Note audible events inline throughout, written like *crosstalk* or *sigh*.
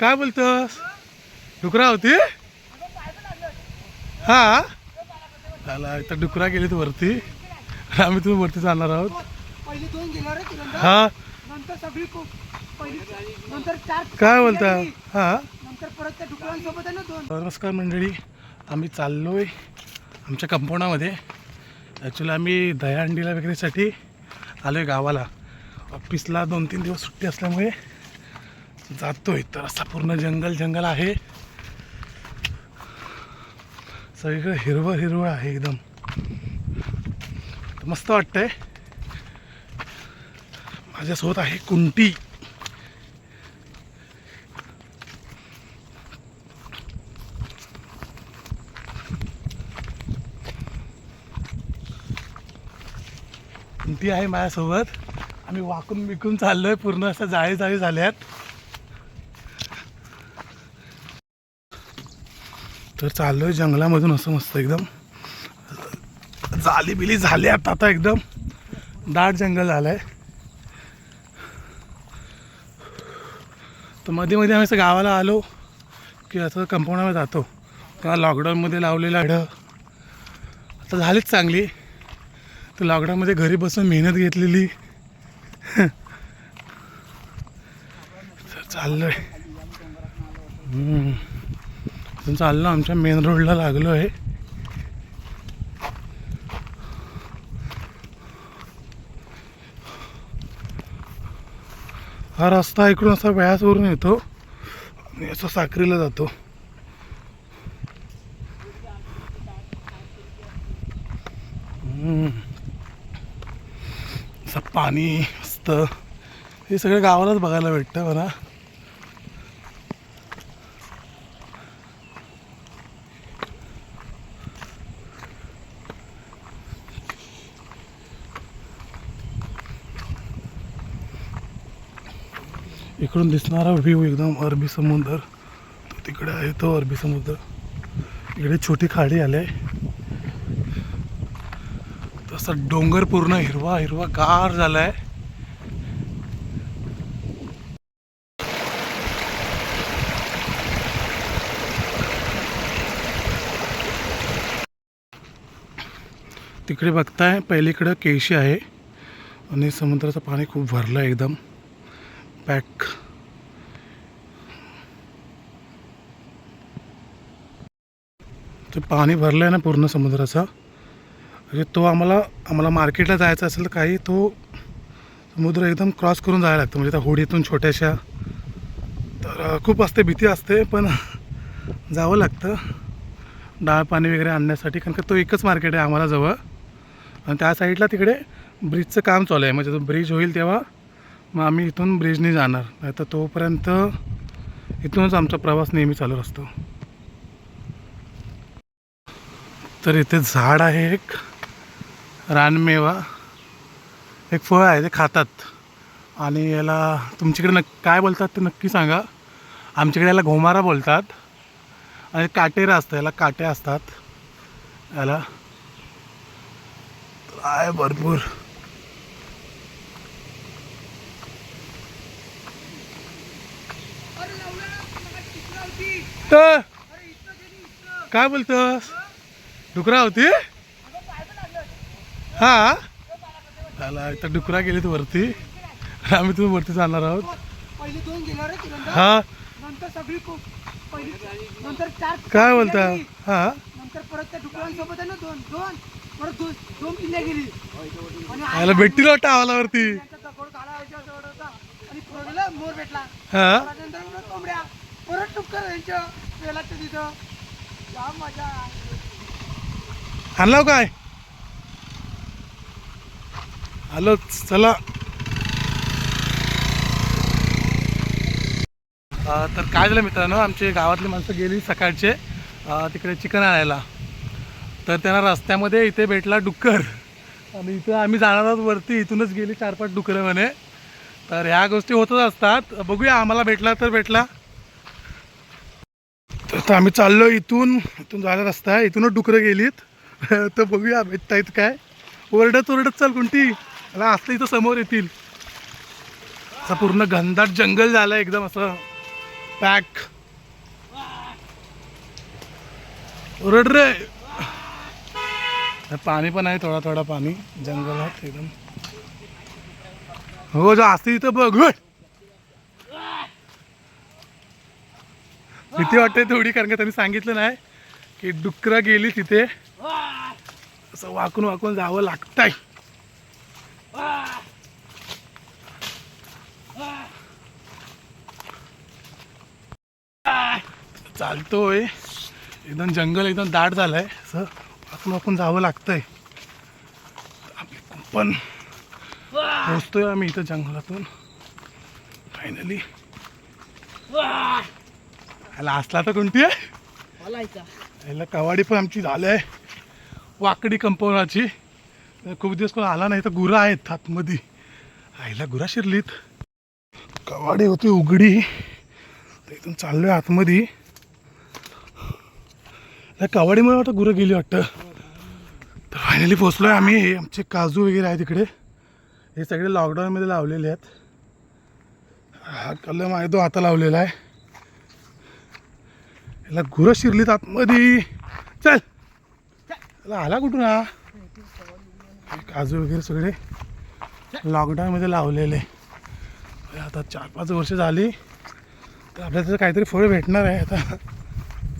काय बोलतोस डुकरा होती? हा? आला इथं डुकरा गेलीत वरती. आम्ही तुम्ही वरती जाणार आहोत. हा? काय बोलता. हा? नमस्कार मंडळी. आम्ही चाललोय आमच्या कंपाऊंडामध्ये ॲक्च्युली आम्ही दहीहंडीला वगैरेसाठी आलो आहे गावाला. ऑफिसला दोन तीन दिवस सुट्टी असल्यामुळे. जातोय. तर असा पूर्ण जंगल जंगल आहे. सगळीकडे हिरवं हिरवळ आहे एकदम. मस्त वाटतंय. माझ्यासोबत आहे कुंटी. कुंटी आहे माझ्यासोबत. आम्ही वाकून बिकून चाललोय पूर्ण असं जाळी जाळी झाल्यात. तर चाललोय जंगलामधून असं मस्त एकदम. जाली बिली झाली आता एकदम. दाट जंगल झालंय. तर मध्ये मध्ये आम्ही असं गावाला आलो की असं कंपाऊंडमध्ये जातो. तेव्हा लॉकडाऊनमध्ये लावलेलं झाडं आता झालीच चांगली. तर लॉकडाऊनमध्ये घरी बसून मेहनत घेतलेली. तर आहे आपण चाललो आमच्या मेन रोडला लागलो आहे. हा रस्ता इकडून असा व्यासवरून येतो आणि असं साखरीला जातो. असं पाणी असतं. हे सगळं गावालाच बघायला भेटतं मला इकडून दिसणारा व्ह्यू एकदम अरबी समुद्र. तो तिकडे आहे तो अरबी समुद्र. इकडे छोटी खाडी आली आहे तसं डोंगर पूर्ण हिरवा हिरवा गार झालाय. तिकडे बघताय पहिलीकडं केशी आहे. आणि समुद्राचं पाणी खूप भरलं आहे एकदम. पॅक ते पाणी भरलं आहे ना पूर्ण समुद्राचं. म्हणजे तो आम्हाला आम्हाला मार्केटला जायचं असेल तर काही तो समुद्र एकदम क्रॉस करून जायला लागतं. म्हणजे त्या होडीतून छोट्याशा. तर खूप असते भीती असते पण जावं लागतं. डाळ पाणी वगैरे आणण्यासाठी कारण का तो एकच मार्केट आहे आम्हाला जवळ. आणि त्या साईडला तिकडे ब्रिजचं काम चालू आहे. म्हणजे तो ब्रिज होईल तेव्हा मग आम्ही इथून ब्रिजने जाणार. नाही तर तोपर्यंत इथूनच आमचा प्रवास नेहमी चालू असतो. तर इथे झाड आहे एक. रानमेवा. एक फळ आहे ते खातात. आणि याला तुमच्याकडे नक् काय बोलतात ते नक्की सांगा. आमच्याकडे याला घोमारा बोलतात. आणि काटेरा असतं याला काटे असतात. याला आहे भरपूर अरे लावलं ना, मगाशी टिकला तर इथं. काय बोलतोस? डुकरा होती. हा? त्याला इथं डुकरा गेलीत वरती. आम्ही तुम्ही वरती जाणार आहोत. हा? काय बोलता. हा? परत त्या डुकरांसोबत आहे ना दोन दोन परत दोन दोन किल्ल्या गेली. आणि याला भेटतील वाटतं भेटला. हा? केला ते तिथं. जाम मजा आणलाव काय? आलो चला. तर काय झालं मित्रांनो आमचे गावातली माणसं गेली सकाळचे. तिकडे चिकन आणायला. तर त्यांना रस्त्यामध्ये इथे भेटला डुक्कर. आणि इथं आम्ही जाणार आहोत वरती इथूनच गेली चार पाच डुकरं म्हणे. तर ह्या गोष्टी होतच असतात. बघूया आम्हाला भेटला तर भेटला. आता आम्ही चाललो इथून इथून जायला रस्ता आहे. इथूनच डुकरं गेलीत. *laughs* तर बघूया भेटतायत काय. ओरडत ओरडत चाल कोणती? मला असलं इथं समोर येतील. असं पूर्ण घनदाट जंगल झालं एकदम असं. पॅक. ओरड रे. पाणी पण आहे थोडा थोडा पाणी. जंगलात एकदम. हो जा असते इथं बघ होय. भीती वाटते थोडी कारण का त्यांनी सांगितलं नाही की डुकरं गेली तिथे. असं वाकून वाकून जावं लागतंय. चालतोय. एकदम जंगल एकदम दाट झालंय. असं वाकून वाकून जावं लागतंय. आपली कुंपण. पोचतोय आम्ही इथं जंगलातून. फायनली ह्याला असला तर कोणती आहे? ह्याला कवाडी पण आमची झाली आहे वाकडी कंपाऊंडाची. खूप दिवस कोण आला नाही तर गुरं आहेत आतमध्ये. आईला गुरा शिरलीत. कवाडी होती उघडी. तर इथून चाललोय आतमध्ये. या कवाडीमुळे वाटतं गुरं गेली वाटतं. तर फायनली पोचलोय आम्ही. हे आमचे काजू वगैरे आहे तिकडे हे सगळे लॉकडाऊनमध्ये लावलेले आहेत. हा कलम आहे तो आता लावलेला आहे. याला गुरं शिरलीत आतमध्ये. चल. याला आला कुठून हा? काजू वगैरे सगळे लॉकडाऊनमध्ये लावलेले. आता चार पाच वर्ष झाली. तर आपल्याला त्याचं काहीतरी फळ भेटणार आहे आता.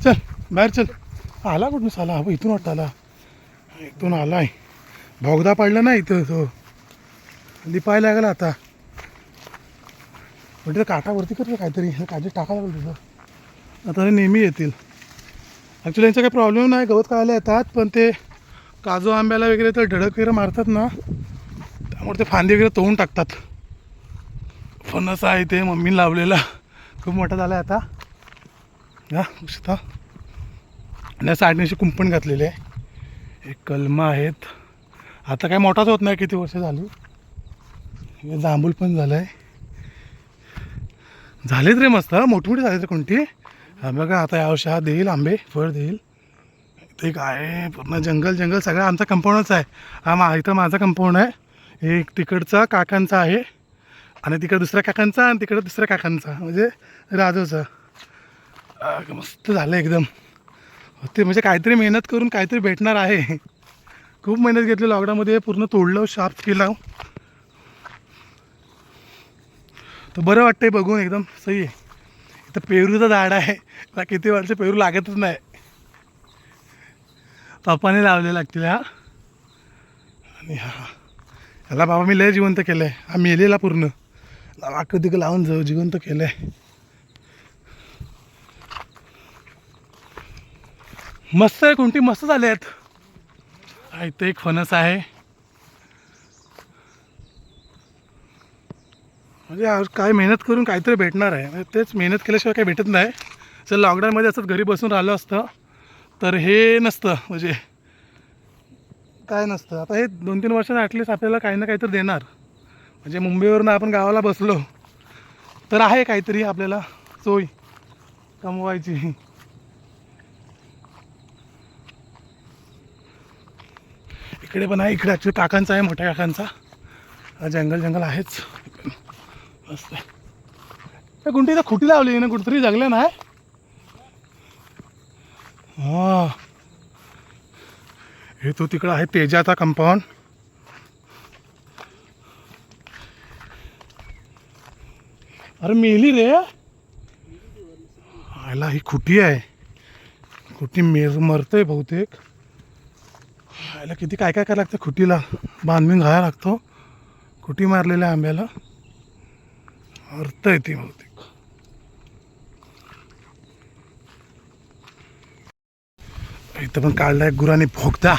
चल बाहेर चल. आला कुठून साला? हा इथून वाटतं आला. इथून आलाय. भोगदा पडला ना इथं तो. लिपायला लागला आता. म्हणजे काटावरती करतो काहीतरी. काजू टाकायला लागलं तिथं. आता हे नेहमी येतील. ॲक्च्युली यांचा काही प्रॉब्लेम नाही गवत खायला येतात पण ते काजू आंब्याला वगैरे तर ढडक वगैरे मारतात ना त्यामुळे ते फांदी वगैरे तोडून टाकतात. फणस आहे ते मम्मीने लावलेला. खूप मोठा झाला आहे आता. या उशिता आणि साडण्याची कुंपण घातलेले आहे. एक कलमं आहेत. आता काय मोठाच होत नाही किती वर्ष झाली. हे जांभूल पण झालं आहे झालेत रे मस्त मोठमोठी मोठी झालेत रे कोणती? हा बघा आता यावर्षी हा देईल आंबे फळ देईल. ते काय पूर्ण जंगल जंगल सगळं आमचा कंपाऊंडच आहे. हा मा इथं माझा कंपाऊंड आहे. एक तिकडचा काकांचा आहे. आणि तिकडं दुसऱ्या काकांचा आणि तिकडं दुसऱ्या काकांचा म्हणजे राजूचा. मस्त झालं एकदम. ते म्हणजे काहीतरी मेहनत करून काहीतरी भेटणार आहे. खूप मेहनत घेतली लॉकडाऊनमध्ये पूर्ण तोडलं शार्प केलं. तर बरं वाटतंय बघून एकदम सही आहे. तर पेरूचं झाड आहे. मला किती वर्ष पेरू लागतच नाही. पप्पाने लावले लागतील हा. आणि हा ह्याला बाबा मी लय जिवंत केलं आहे हा मेलेला पूर्ण. वाकडं तिकडं लावून जाऊ जिवंत केलं आहे मस्त आहे कोणती? मस्त झाले आहेत इथं एक फणस आहे. म्हणजे आज काय मेहनत करून काहीतरी भेटणार आहे. म्हणजे तेच मेहनत केल्याशिवाय काही भेटत नाही. जर लॉकडाऊनमध्ये असंच घरी बसून राहिलं असतं तर हे नसतं. म्हणजे काय नसतं. आता हे दोन तीन वर्षात ॲटलिस्ट आपल्याला काही ना काहीतरी देणार. म्हणजे मुंबईवरून आपण गावाला बसलो तर आहे काहीतरी आपल्याला सोय कमवायची. इकडे पण आहे इकडे ॲक्च्युली काकांचा आहे मोठ्या काकांचा. जंगल जंगल आहेच. मस्त त्या गुंटी तर खुटी लावली ना कुठतरी जगलं ना. हा हे तो तिकडं आहे तेजाचा कंपाऊंड अरे मेली रे. आयला ही खुटी आहे. खुटी मेर मरते बहुतेक. आयला किती काय काय करायला लागतं खुटीला? बांधून घ्यायला लागतो. खुटी मारलेल्या आंब्याला. अर्थ आहे ती बहुतेक इथं पण काढलाय गुराने भोगता.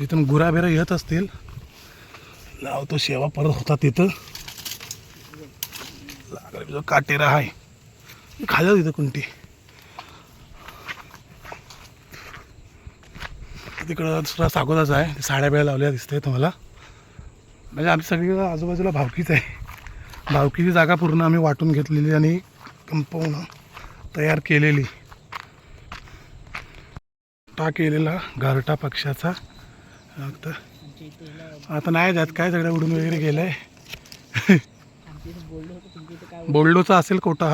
इथून गुरा बिरा येत असतील. लावतो शेवा परत होता तिथं. लागला जो काटेरा आहे खाल्लं तिथं कोणती तिकडं दुसरा सागोदाचा आहे. साड्या बिळ्या लावल्या दिसतंय तुम्हाला. म्हणजे आमची सगळी आजूबाजूला भावकीच आहे. भावकीची जागा पूर्ण आम्ही वाटून घेतलेली आणि कंपाऊंड तयार केलेली. टा केलेला गारटा पक्षाचा. आता नाही जात काय सगळं उडून वगैरे गेलं आहे बोल्डोचा असेल कोटा.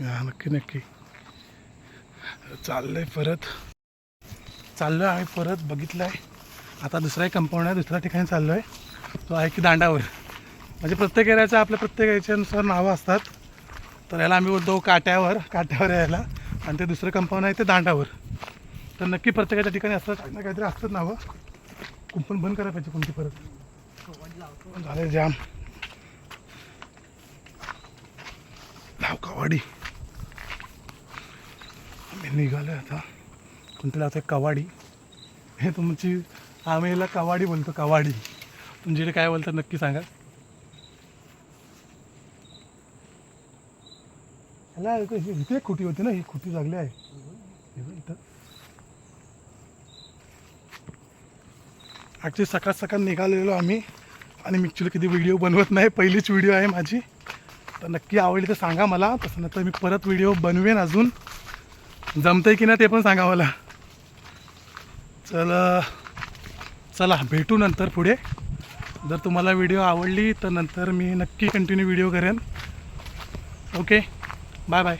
हा नक्की नक्की. चाललंय परत. चाललोय आम्ही परत बघितलं आहे आता दुसराही कंपाऊंड आहे दुसऱ्या ठिकाणी चाललो आहे तो आहे की दांडावर. म्हणजे प्रत्येक एरियाचं आपल्या प्रत्येक याच्यानुसार नावं असतात. तर याला आम्ही बोलतो काट्यावर काट्यावर यायला. आणि ते दुसरं कंपाऊंड आहे ते दांडावर. तर नक्की प्रत्येकाच्या ठिकाणी असतात काही ना काहीतरी असतात नावं. कुंपण बंद करायला पाहिजे कोणती परत. झाले जाम. नाव कवाडी. आम्ही निघालो आता. कोणती आता कवाडी. हे तुमची आम्ही याला कवाडी बोलतो कवाडी. तुमच्याकडे काय बोलतात नक्की सांगा. ह्याला इथे एक खुटी होती ना ही खुटी लागली आहे. हे बघ इथं. ॲक्च्युली सकाळ सकाळ निघालेलो आम्ही आणि मी ॲक्च्युली कधी व्हिडिओ बनवत नाही पहिलीच व्हिडिओ आहे माझी. तर नक्की आवडली तर सांगा मला तसं नंतर मी परत व्हिडिओ बनवेन अजून. जमतंय की नाही ते पण सांगा मला. चला चला भेटू नंतर पुढे. जर तुम्हाला व्हिडिओ आवडली तर नंतर मी नक्की कंटिन्यू व्हिडिओ करेन. Okay bye bye